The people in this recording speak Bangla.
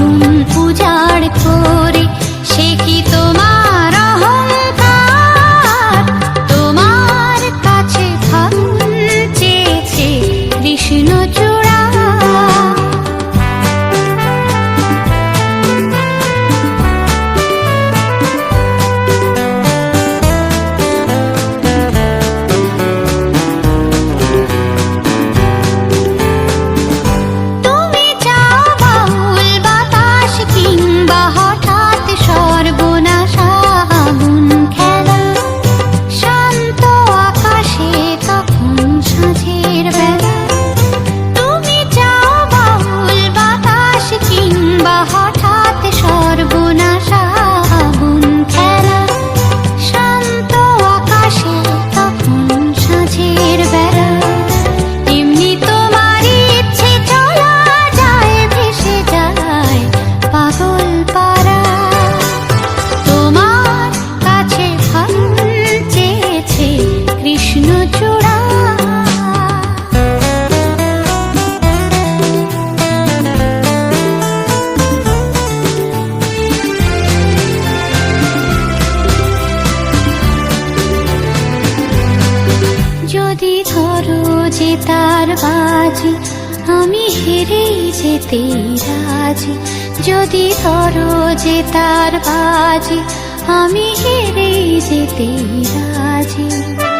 আগুন পূজার করে সে কি তোমার ধরো যে তার বাজি, আমি হেরেই যেতে রাজি। যদি ধরো যে তার বাজি, আমি হেরেই যেতে রাজি।